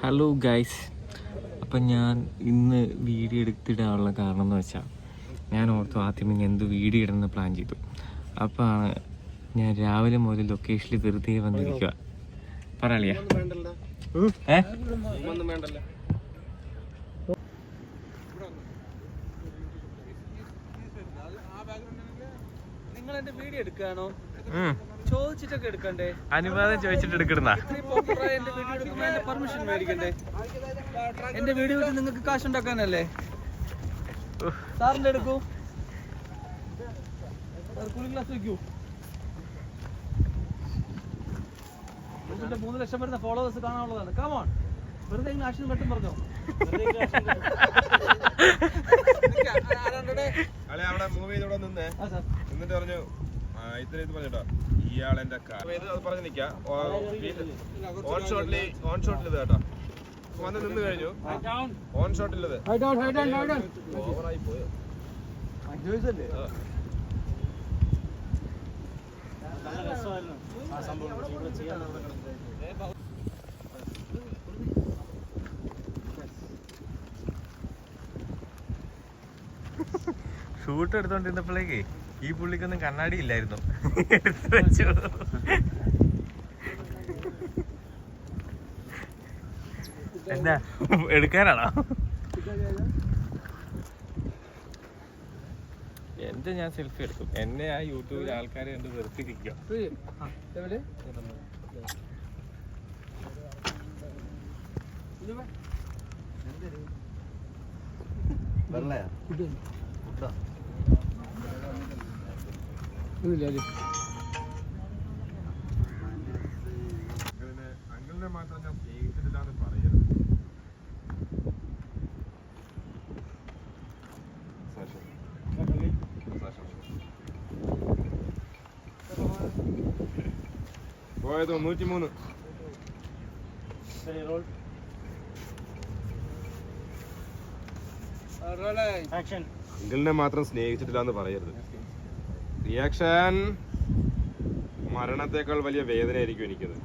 Hello guys അപ്പം ഞാൻ ഇന്ന് വീഡിയോ എടുത്തിടാനുള്ള കാരണം എന്ന് വെച്ചാൽ ഞാൻ ഓർത്തു ആദ്യം ഇനി എന്ത് വീഡിയോ ഇടണമെന്ന് പ്ലാൻ ചെയ്തു. അപ്പോഴാണ് ഞാൻ രാവിലെ മുതൽ ലൊക്കേഷനിൽ വെറുതെ വന്നിരിക്കുക പറയാളിയ ഏ? നിങ്ങൾ എന്റെ വീഡിയോ എടുക്കാണോ? ഉം. ചോദിച്ചിട്ടൊക്കെ എടുക്കണ്ടേ? അനുവാദം ചോദിച്ചിട്ട് എടുക്കണ എന്റെ വീഡിയോ എടുക്കുമ്പോ എന്റെ പെർമിഷൻ മേടിക്കണ്ടേ? എന്റെ വീഡിയോ നിങ്ങൾക്ക് കാശ് ഉണ്ടാക്കാനല്ലേ സാറിന്റെ എടുക്കൂ. സാർ കൂളിംഗ് ഗ്ലാസ് വെക്കൂ. ഇതിന്റെ മൂന്ന് ലക്ഷം വരുന്ന ഫോളോവേഴ്സ് കാണാനുള്ളതാണ്. കമോൺ വെറുതെ ഇങ്ങനെ ആക്ഷൻ കട്ടും പറഞ്ഞോ? അല്ലെ അവിടെ മൂവ് ചെയ്തോടെ നിന്നേ. എന്നിട്ട് പറഞ്ഞു ഇത്ര ഇത് പറഞ്ഞിട്ടോ ഇയാൾ എന്റെ കാർ ഇത് അത് പറഞ്ഞ് നിക്കാം. ഓൺ ഷോട്ടിൽ ഓൺ ഷോട്ടിൽ ഇത് കേട്ടോ. വന്ന് നിന്ന് കഴിഞ്ഞു. ഓൺ ഷോട്ടിൽ ഇത് ഓവറായി പോയോ. ജോയിസ് അല്ലേ ഷൂട്ട് എടുത്തോണ്ടിരുന്നപ്പോഴേക്കേ ഈ പുള്ളിക്കൊന്നും കണ്ണാടി ഇല്ലായിരുന്നു. എടുത്തു വെച്ചു എന്താ? എടുക്കാനാണോ? എന്റെ ഞാൻ സെൽഫി എടുക്കും. എന്നെ ആ യൂട്യൂബിൽ ആൾക്കാരെ എന്ത് വെറുതെ എവിടെ സാക്ഷ്യം. സാക്ഷ്യം. പോയത് നൂറ്റിമൂന്ന് അങ്കിളിനെ മാത്രം സ്നേഹിച്ചിട്ടില്ല എന്ന് പറയരുത്. റിയാക്ഷൻ മരണത്തേക്കാൾ വലിയ വേദനയായിരിക്കും എനിക്കത്.